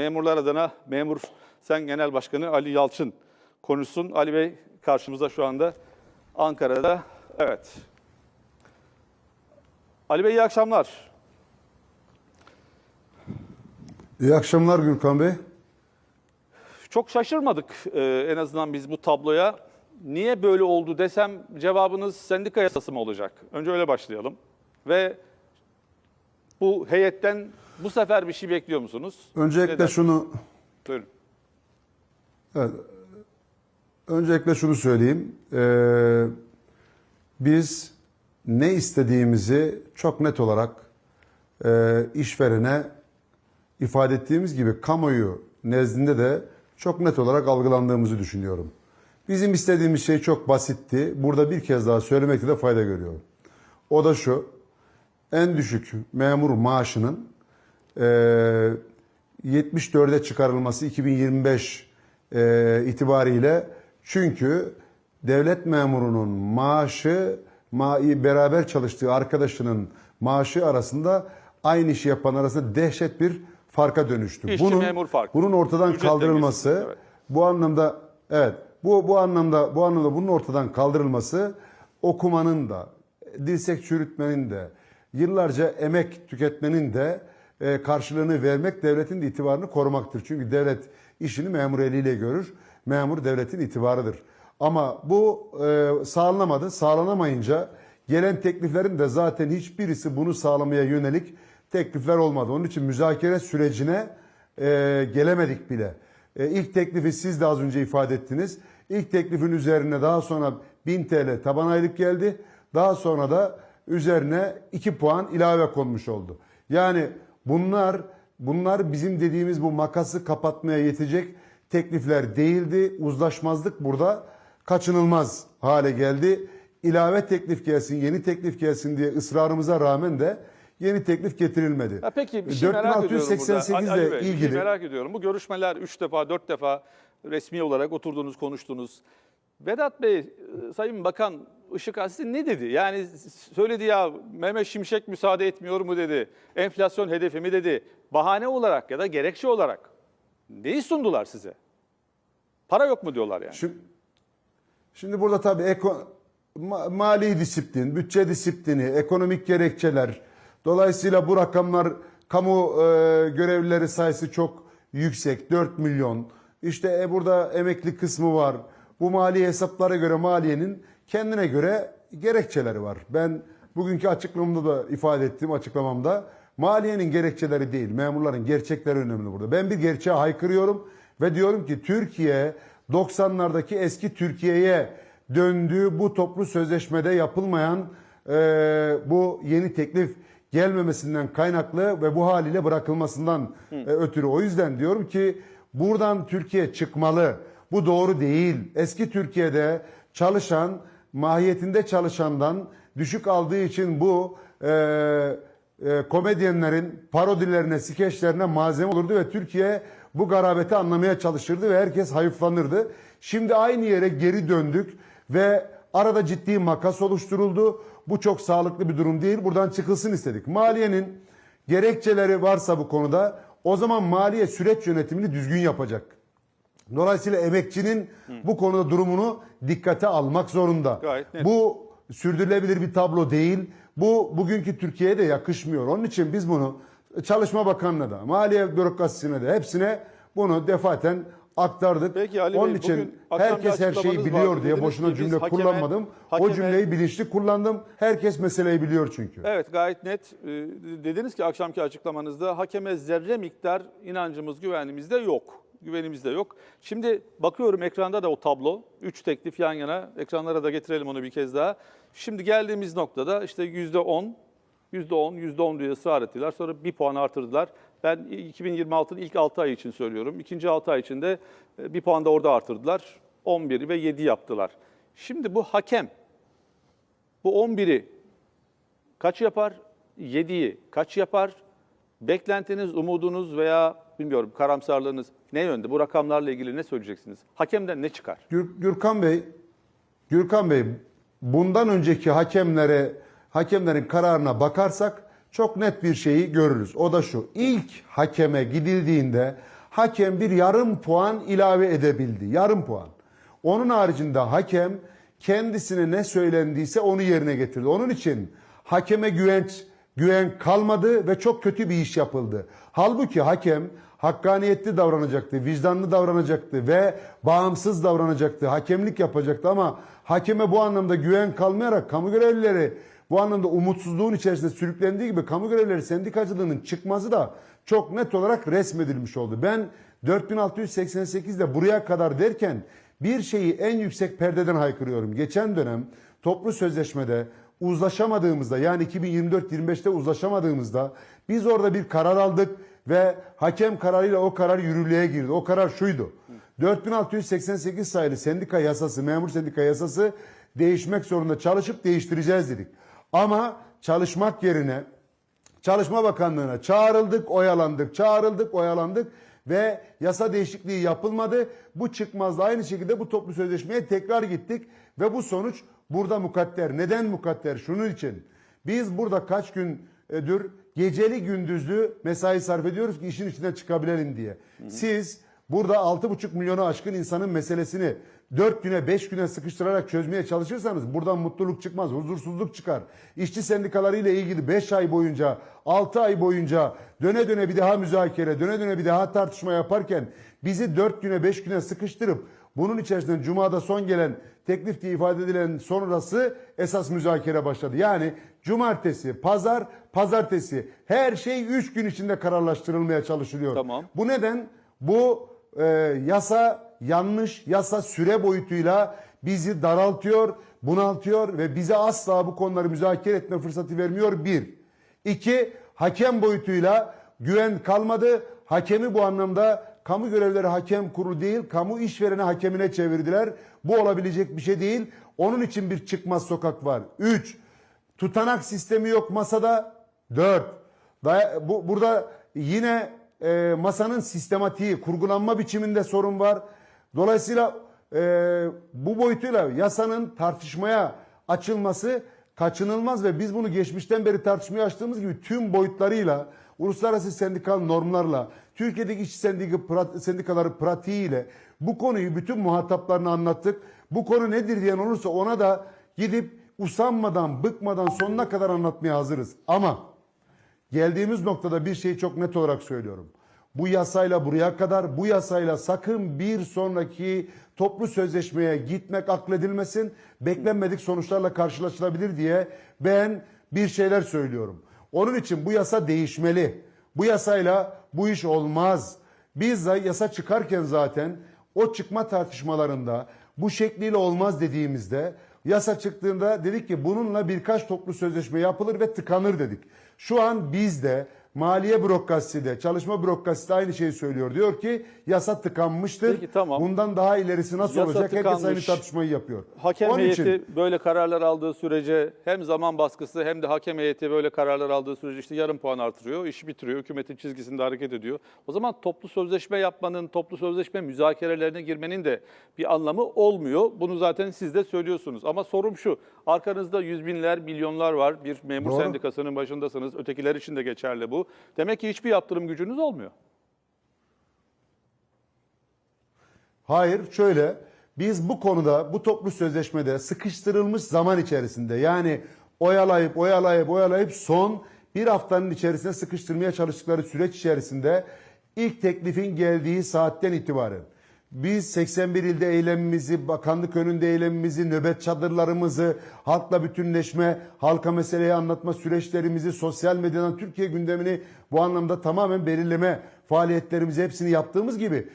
memurlar adına memur sen genel başkanı Ali Yalçın konuşsun. Ali Bey karşımızda şu anda Ankara'da. Evet. Ali Bey iyi akşamlar. İyi akşamlar Gürkan Bey. Çok şaşırmadık e, en azından biz bu tabloya. Niye böyle oldu desem cevabınız sendika yasası mı olacak? Önce öyle başlayalım. Ve bu heyetten bu sefer bir şey bekliyor musunuz? Öncelikle Neden? şunu Buyurun. evet, öncelikle şunu söyleyeyim. Ee, biz ne istediğimizi çok net olarak e, işverene ifade ettiğimiz gibi kamuoyu nezdinde de çok net olarak algılandığımızı düşünüyorum. Bizim istediğimiz şey çok basitti. Burada bir kez daha söylemekte de fayda görüyorum. O da şu. En düşük memur maaşının e, 74'e çıkarılması 2025 e, itibariyle çünkü devlet memurunun maaşı ma- beraber çalıştığı arkadaşının maaşı arasında aynı işi yapan arasında dehşet bir farka dönüştü. İşçi memur farkı. Bunun ortadan Ücret kaldırılması dengesinde, evet. bu anlamda evet bu bu anlamda bu anlamda bunun ortadan kaldırılması okumanın da dirsek çürütmenin de yıllarca emek tüketmenin de karşılığını vermek devletin de itibarını korumaktır. Çünkü devlet işini memur eliyle görür. Memur devletin itibarıdır. Ama bu e, sağlanamadı. Sağlanamayınca gelen tekliflerin de zaten hiçbirisi bunu sağlamaya yönelik teklifler olmadı. Onun için müzakere sürecine e, gelemedik bile. E, ilk teklifi siz de az önce ifade ettiniz. İlk teklifin üzerine daha sonra 1000 TL taban aylık geldi. Daha sonra da üzerine 2 puan ilave konmuş oldu. Yani bunlar bunlar bizim dediğimiz bu makası kapatmaya yetecek teklifler değildi. Uzlaşmazlık burada kaçınılmaz hale geldi. İlave teklif gelsin, yeni teklif gelsin diye ısrarımıza rağmen de yeni teklif getirilmedi. Ya peki bir şey merak ediyorum burada. 4688 Ali- Ali ile Bey, bir şey ilgili merak ediyorum. Bu görüşmeler 3 defa 4 defa resmi olarak oturdunuz konuştunuz. Vedat Bey, e, Sayın Bakan Işık Aziz ne dedi? Yani söyledi ya Mehmet Şimşek müsaade etmiyor mu dedi. Enflasyon hedefi mi dedi. Bahane olarak ya da gerekçe olarak neyi sundular size? Para yok mu diyorlar yani. Şimdi, şimdi burada tabii eko, ma- mali disiplin, bütçe disiplini, ekonomik gerekçeler. Dolayısıyla bu rakamlar kamu e, görevlileri sayısı çok yüksek. 4 milyon. İşte e, burada emekli kısmı var. Bu mali hesaplara göre maliyenin kendine göre gerekçeleri var. Ben bugünkü açıklamamda da ifade ettim açıklamamda. Maliyenin gerekçeleri değil, memurların gerçekleri önemli burada. Ben bir gerçeğe haykırıyorum ve diyorum ki Türkiye 90'lardaki eski Türkiye'ye döndüğü bu toplu sözleşmede yapılmayan e, bu yeni teklif gelmemesinden kaynaklı ve bu haliyle bırakılmasından e, ötürü. O yüzden diyorum ki buradan Türkiye çıkmalı. Bu doğru değil. Eski Türkiye'de çalışan, mahiyetinde çalışandan düşük aldığı için bu e, e, komedyenlerin parodilerine, skeçlerine malzeme olurdu ve Türkiye bu garabeti anlamaya çalışırdı ve herkes hayıflanırdı. Şimdi aynı yere geri döndük ve arada ciddi makas oluşturuldu. Bu çok sağlıklı bir durum değil. Buradan çıkılsın istedik. Maliyenin gerekçeleri varsa bu konuda o zaman maliye süreç yönetimini düzgün yapacak. Dolayısıyla emekçinin bu konuda durumunu dikkate almak zorunda. Gayet net. Bu sürdürülebilir bir tablo değil. Bu bugünkü Türkiye'ye de yakışmıyor. Onun için biz bunu Çalışma Bakanlığı'na da, Maliye Bürokrasisi'ne de hepsine bunu defaten aktardık. Peki Ali Bey, Onun için bugün akşamki herkes her şeyi biliyor vardı. diye boşuna cümle hakeme- kullanmadım. O hakeme- cümleyi bilinçli kullandım. Herkes meseleyi biliyor çünkü. Evet gayet net. Ee, Dediniz ki akşamki açıklamanızda hakeme zerre miktar inancımız, güvenimiz de yok. Güvenimiz de yok. Şimdi bakıyorum ekranda da o tablo. Üç teklif yan yana. Ekranlara da getirelim onu bir kez daha. Şimdi geldiğimiz noktada işte yüzde on, yüzde on, yüzde on diye ısrar ettiler. Sonra bir puan artırdılar. Ben 2026'nın ilk 6 ay için söylüyorum. İkinci 6 ay içinde e, bir puan da orada artırdılar. 11 ve 7 yaptılar. Şimdi bu hakem, bu 11'i kaç yapar? 7'yi kaç yapar? Beklentiniz, umudunuz veya bilmiyorum karamsarlığınız ne yönde? Bu rakamlarla ilgili ne söyleyeceksiniz? Hakemden ne çıkar? Gür- Gürkan Bey, Gürkan Bey bundan önceki hakemlere hakemlerin kararına bakarsak çok net bir şeyi görürüz. O da şu. İlk hakeme gidildiğinde Hakem bir yarım puan ilave edebildi. Yarım puan. Onun haricinde hakem kendisine ne söylendiyse onu yerine getirdi. Onun için hakeme güvenç güven kalmadı ve çok kötü bir iş yapıldı. Halbuki hakem hakkaniyetli davranacaktı, vicdanlı davranacaktı ve bağımsız davranacaktı, hakemlik yapacaktı ama hakeme bu anlamda güven kalmayarak kamu görevlileri bu anlamda umutsuzluğun içerisinde sürüklendiği gibi kamu görevlileri sendikacılığının çıkması da çok net olarak resmedilmiş oldu. Ben 4688'de buraya kadar derken bir şeyi en yüksek perdeden haykırıyorum. Geçen dönem toplu sözleşmede uzlaşamadığımızda yani 2024-25'te uzlaşamadığımızda biz orada bir karar aldık ve hakem kararıyla o karar yürürlüğe girdi. O karar şuydu. 4688 sayılı sendika yasası, memur sendika yasası değişmek zorunda çalışıp değiştireceğiz dedik. Ama çalışmak yerine Çalışma Bakanlığı'na çağrıldık, oyalandık, çağrıldık, oyalandık ve yasa değişikliği yapılmadı. Bu çıkmazdı. Aynı şekilde bu toplu sözleşmeye tekrar gittik ve bu sonuç burada mukadder. Neden mukadder? Şunun için. Biz burada kaç gündür geceli gündüzlü mesai sarf ediyoruz ki işin içinden çıkabilelim diye. Siz burada 6,5 milyonu aşkın insanın meselesini 4 güne 5 güne sıkıştırarak çözmeye çalışırsanız buradan mutluluk çıkmaz, huzursuzluk çıkar. İşçi sendikaları ile ilgili 5 ay boyunca, 6 ay boyunca döne döne bir daha müzakere, döne döne bir daha tartışma yaparken bizi 4 güne 5 güne sıkıştırıp bunun içerisinde Cuma'da son gelen teklif diye ifade edilen sonrası esas müzakere başladı. Yani cumartesi, pazar, pazartesi her şey 3 gün içinde kararlaştırılmaya çalışılıyor. Tamam. Bu neden? Bu e, yasa yanlış, yasa süre boyutuyla bizi daraltıyor, bunaltıyor ve bize asla bu konuları müzakere etme fırsatı vermiyor bir. İki, hakem boyutuyla güven kalmadı. Hakemi bu anlamda kamu görevleri hakem kurulu değil, kamu işvereni hakemine çevirdiler. Bu olabilecek bir şey değil. Onun için bir çıkmaz sokak var. Üç, tutanak sistemi yok masada. Dört, Day- bu, burada yine e, masanın sistematiği, kurgulanma biçiminde sorun var. Dolayısıyla e, bu boyutuyla yasanın tartışmaya açılması kaçınılmaz ve biz bunu geçmişten beri tartışmaya açtığımız gibi tüm boyutlarıyla, uluslararası sendikal normlarla, Türkiye'deki işçi sendika, sendikaları pratiğiyle bu konuyu bütün muhataplarına anlattık. Bu konu nedir diyen olursa ona da gidip usanmadan, bıkmadan sonuna kadar anlatmaya hazırız. Ama Geldiğimiz noktada bir şeyi çok net olarak söylüyorum. Bu yasayla buraya kadar bu yasayla sakın bir sonraki toplu sözleşmeye gitmek akledilmesin. Beklenmedik sonuçlarla karşılaşılabilir diye ben bir şeyler söylüyorum. Onun için bu yasa değişmeli. Bu yasayla bu iş olmaz. Biz de yasa çıkarken zaten o çıkma tartışmalarında bu şekliyle olmaz dediğimizde yasa çıktığında dedik ki bununla birkaç toplu sözleşme yapılır ve tıkanır dedik. Şu an bizde maliye bürokrasisi de çalışma bürokrasisi de aynı şeyi söylüyor. Diyor ki yasa tıkanmıştır. Peki, tamam. Bundan daha ilerisi nasıl Yasa olacak? Herkes aynı tıkanmış. tartışmayı yapıyor. Hakem Onun heyeti için böyle kararlar aldığı sürece hem zaman baskısı hem de hakem heyeti böyle kararlar aldığı sürece işte yarım puan artırıyor, işi bitiriyor, hükümetin çizgisinde hareket ediyor. O zaman toplu sözleşme yapmanın, toplu sözleşme müzakerelerine girmenin de bir anlamı olmuyor. Bunu zaten siz de söylüyorsunuz. Ama sorum şu, arkanızda yüz binler, milyonlar var. Bir memur Doğru. sendikasının başındasınız. Ötekiler için de geçerli bu. Demek ki hiçbir yaptırım gücünüz olmuyor. Hayır şöyle biz bu konuda bu toplu sözleşmede sıkıştırılmış zaman içerisinde yani oyalayıp oyalayıp oyalayıp son bir haftanın içerisine sıkıştırmaya çalıştıkları süreç içerisinde ilk teklifin geldiği saatten itibaren biz 81 ilde eylemimizi, bakanlık önünde eylemimizi, nöbet çadırlarımızı, halkla bütünleşme, halka meseleyi anlatma süreçlerimizi, sosyal medyadan Türkiye gündemini bu anlamda tamamen belirleme faaliyetlerimizi hepsini yaptığımız gibi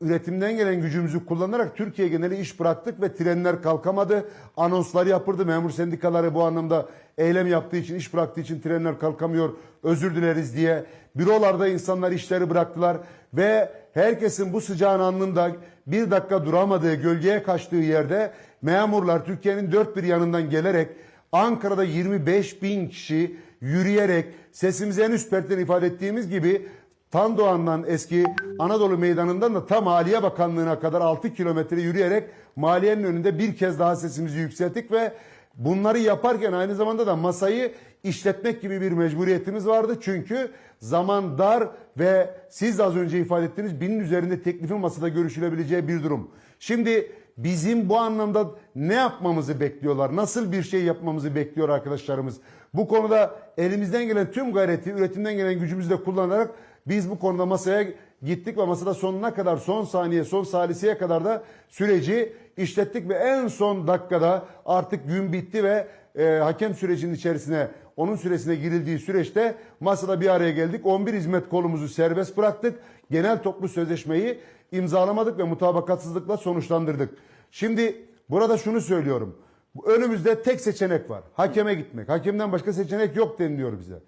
üretimden gelen gücümüzü kullanarak Türkiye geneli iş bıraktık ve trenler kalkamadı. Anonslar yapıldı. Memur sendikaları bu anlamda eylem yaptığı için, iş bıraktığı için trenler kalkamıyor. Özür dileriz diye. Bürolarda insanlar işleri bıraktılar ve herkesin bu sıcağın anında bir dakika duramadığı, gölgeye kaçtığı yerde memurlar Türkiye'nin dört bir yanından gelerek Ankara'da 25 bin kişi yürüyerek sesimizi en üst pertten ifade ettiğimiz gibi Tan Doğan'dan eski Anadolu Meydanı'ndan da tam Maliye Bakanlığı'na kadar 6 kilometre yürüyerek maliyenin önünde bir kez daha sesimizi yükselttik ve bunları yaparken aynı zamanda da masayı işletmek gibi bir mecburiyetimiz vardı. Çünkü zaman dar ve siz az önce ifade ettiğiniz binin üzerinde teklifin masada görüşülebileceği bir durum. Şimdi bizim bu anlamda ne yapmamızı bekliyorlar? Nasıl bir şey yapmamızı bekliyor arkadaşlarımız? Bu konuda elimizden gelen tüm gayreti, üretimden gelen gücümüzü de kullanarak biz bu konuda masaya gittik ve masada sonuna kadar, son saniye, son saliseye kadar da süreci işlettik ve en son dakikada artık gün bitti ve e, hakem sürecinin içerisine, onun süresine girildiği süreçte masada bir araya geldik. 11 hizmet kolumuzu serbest bıraktık. Genel toplu sözleşmeyi imzalamadık ve mutabakatsızlıkla sonuçlandırdık. Şimdi burada şunu söylüyorum. Önümüzde tek seçenek var. Hakeme gitmek. Hakemden başka seçenek yok deniliyor bize.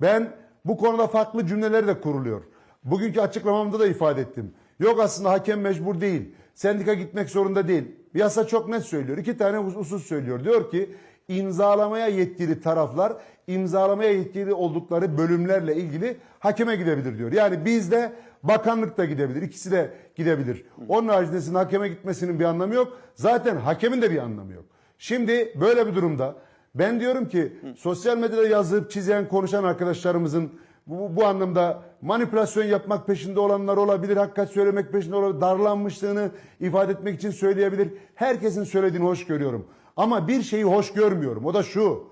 Ben bu konuda farklı cümleler de kuruluyor. Bugünkü açıklamamda da ifade ettim. Yok aslında hakem mecbur değil. Sendika gitmek zorunda değil. Yasa çok net söylüyor. İki tane husus söylüyor. Diyor ki imzalamaya yetkili taraflar imzalamaya yetkili oldukları bölümlerle ilgili hakeme gidebilir diyor. Yani bizde bakanlık da gidebilir. ikisi de gidebilir. Onun haricinde hakeme gitmesinin bir anlamı yok. Zaten hakemin de bir anlamı yok. Şimdi böyle bir durumda ben diyorum ki sosyal medyada yazıp çizen konuşan arkadaşlarımızın bu, bu anlamda manipülasyon yapmak peşinde olanlar olabilir, hakikat söylemek peşinde olabilir, darlanmışlığını ifade etmek için söyleyebilir. Herkesin söylediğini hoş görüyorum. Ama bir şeyi hoş görmüyorum. O da şu.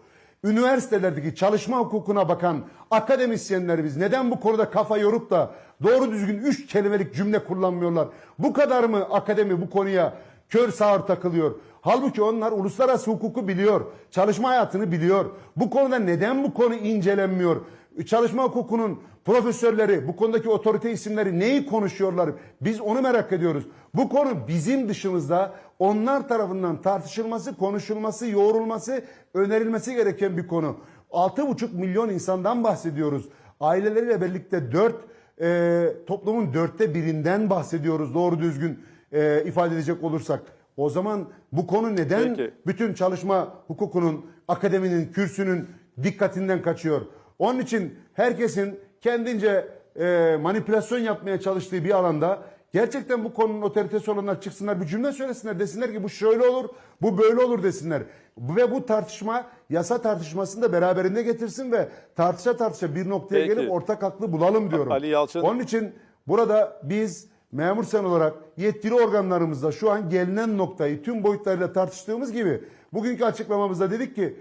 Üniversitelerdeki çalışma hukukuna bakan akademisyenlerimiz neden bu konuda kafa yorup da doğru düzgün üç kelimelik cümle kullanmıyorlar? Bu kadar mı akademi bu konuya kör sağır takılıyor? Halbuki onlar uluslararası hukuku biliyor, çalışma hayatını biliyor. Bu konuda neden bu konu incelenmiyor? Çalışma hukukunun profesörleri, bu konudaki otorite isimleri neyi konuşuyorlar? Biz onu merak ediyoruz. Bu konu bizim dışımızda onlar tarafından tartışılması, konuşulması, yoğrulması, önerilmesi gereken bir konu. 6,5 milyon insandan bahsediyoruz. Aileleriyle birlikte 4 e, toplumun dörtte birinden bahsediyoruz doğru düzgün e, ifade edecek olursak. O zaman bu konu neden Peki. bütün çalışma hukukunun, akademinin, kürsünün dikkatinden kaçıyor? Onun için herkesin kendince e, manipülasyon yapmaya çalıştığı bir alanda gerçekten bu konunun otoritesi olanlar çıksınlar bir cümle söylesinler desinler ki bu şöyle olur, bu böyle olur desinler. Ve bu tartışma yasa tartışmasını da beraberinde getirsin ve tartışa tartışa bir noktaya Peki. gelip ortak aklı bulalım diyorum. Ali Yalçın- Onun için burada biz memur sen olarak yetkili organlarımızda şu an gelinen noktayı tüm boyutlarıyla tartıştığımız gibi bugünkü açıklamamızda dedik ki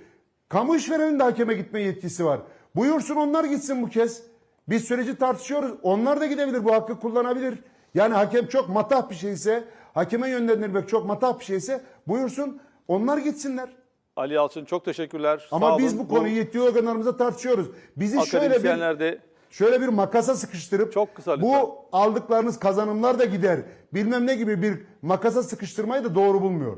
kamu işverenin de hakeme gitme yetkisi var. Buyursun onlar gitsin bu kez. Biz süreci tartışıyoruz. Onlar da gidebilir bu hakkı kullanabilir. Yani hakem çok matah bir şeyse, hakeme yönlendirmek çok matah bir şeyse buyursun onlar gitsinler. Ali Yalçın çok teşekkürler. Ama Sağ biz olun. bu konuyu yetkili organlarımızda tartışıyoruz. Bizi şöyle bir şöyle bir makasa sıkıştırıp Çok kısa lütfen. bu aldıklarınız kazanımlar da gider bilmem ne gibi bir makasa sıkıştırmayı da doğru bulmuyor.